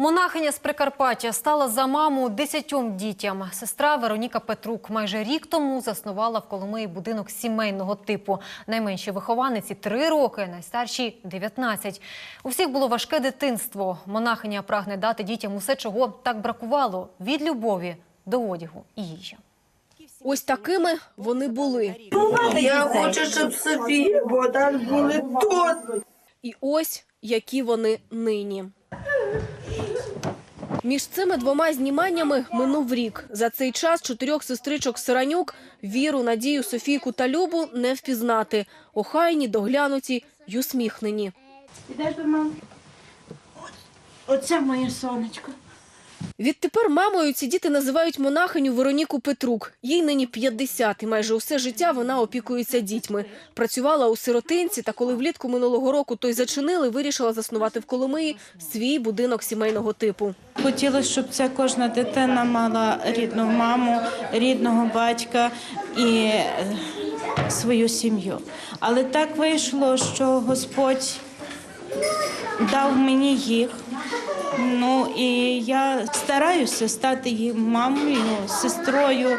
Монахиня з Прикарпаття стала за маму десятьом дітям. Сестра Вероніка Петрук майже рік тому заснувала в Коломиї будинок сімейного типу. Найменші вихованиці – три роки, найстарші – 19. У всіх було важке дитинство. Монахиня прагне дати дітям усе, чого так бракувало – від любові до одягу і їжі. Ось такими вони були. Я хочу, щоб собі вода були тут. І ось які вони нині. Між цими двома зніманнями минув рік. За цей час чотирьох сестричок Сиранюк Віру, Надію, Софійку та Любу не впізнати. Охайні, доглянуті й усміхнені. Ідеш до мами? Оце моє сонечко. Відтепер мамою ці діти називають монахиню Вероніку Петрук. Їй нині 50, і майже усе життя вона опікується дітьми. Працювала у сиротинці, та коли влітку минулого року той зачинили, вирішила заснувати в Коломиї свій будинок сімейного типу. Хотілося, щоб ця кожна дитина мала рідну маму, рідного батька і е, свою сім'ю. Але так вийшло, що Господь дав мені їх. Ну і я стараюся стати їм мамою, сестрою,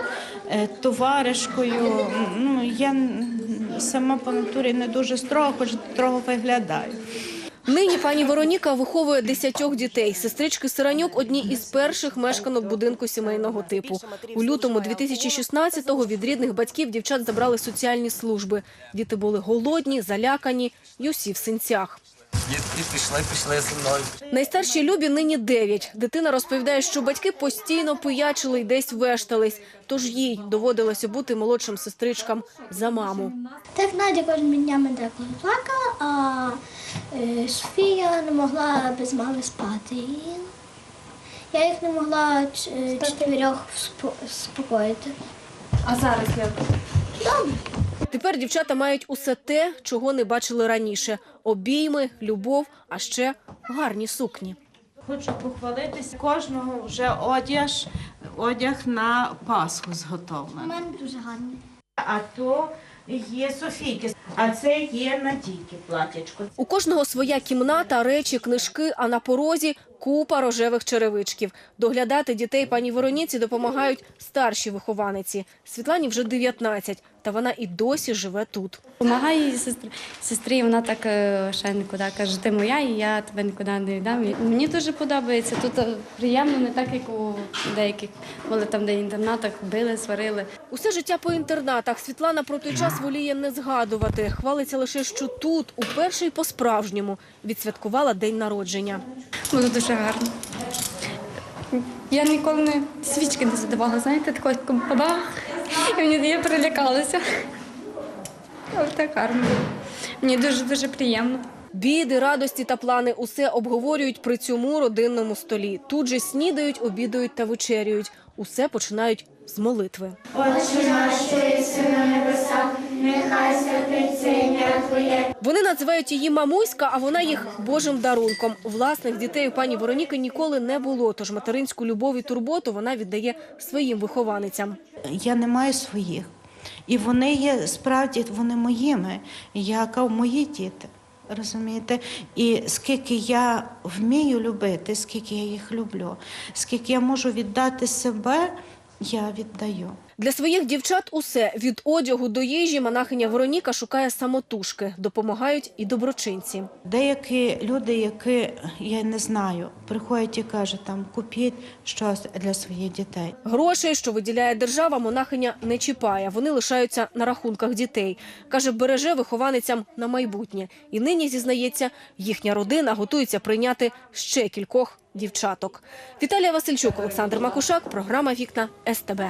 е, товаришкою. Ну я сама по натурі не дуже строго, хоч строго виглядаю. Нині пані Вероніка виховує десятьох дітей. Сестрички Сиранюк – одні із перших мешканок будинку сімейного типу. У лютому 2016-го від рідних батьків дівчат забрали соціальні служби. Діти були голодні, залякані й усі в синцях. Дітки пішли, пішли зі мною. Найстаршій Любі нині 9. Дитина розповідає, що батьки постійно пиячили й десь вештались. Тож їй доводилося бути молодшим сестричкам за маму. Так Надя кожними днями деколи плакала, а е, Софія не могла без мами спати. І я їх не могла ч- е, чотирьох спо- спокоїти. А зараз як? Добре. Тепер дівчата мають усе те, чого не бачили раніше: обійми, любов, а ще гарні сукні. Хочу похвалитися. Кожного вже одяг, одяг на Пасху У зготовлений. мене дуже гарний. А то є Софійки, а це є Надійки платячко. У кожного своя кімната, речі, книжки, а на порозі купа рожевих черевичків. Доглядати дітей пані Вероніці допомагають старші вихованиці. Світлані вже 19, та вона і досі живе тут. Помагаю її сестрі, сестрі, вона так е, ще нікуди каже, ти моя, і я тебе нікуди не віддам. І Мені дуже подобається. Тут е, приємно, не так, як у деяких, коли там, де інтернатах били, сварили. Усе життя по інтернатах Світлана про той час воліє не згадувати. Хвалиться лише, що тут, уперше й по-справжньому, відсвяткувала день народження. Було дуже гарно. Я ніколи не свічки не задавала, знаєте, такого бабах. І мені я перелякалася. Ось так гарно. Мені дуже-дуже приємно. Біди, радості та плани – усе обговорюють при цьому родинному столі. Тут же снідають, обідають та вечерюють. Усе починають з молитви. Вони називають її мамуська, а вона їх божим дарунком. Власних дітей у пані Вероніки ніколи не було, тож материнську любов і турботу вона віддає своїм вихованицям. Я не маю своїх. І вони є справді вони моїми, як мої діти. Розумієте? І скільки я вмію любити, скільки я їх люблю, скільки я можу віддати себе, я віддаю. Для своїх дівчат усе від одягу до їжі монахиня Вероніка шукає самотужки. Допомагають і доброчинці. Деякі люди, які я не знаю, приходять і кажуть, там купіть щось для своїх дітей. Грошей, що виділяє держава, монахиня не чіпає. Вони лишаються на рахунках дітей. Каже, береже вихованицям на майбутнє. І нині зізнається, їхня родина готується прийняти ще кількох дівчаток. Віталія Васильчук, Олександр Макушак, програма Вікна СТБ.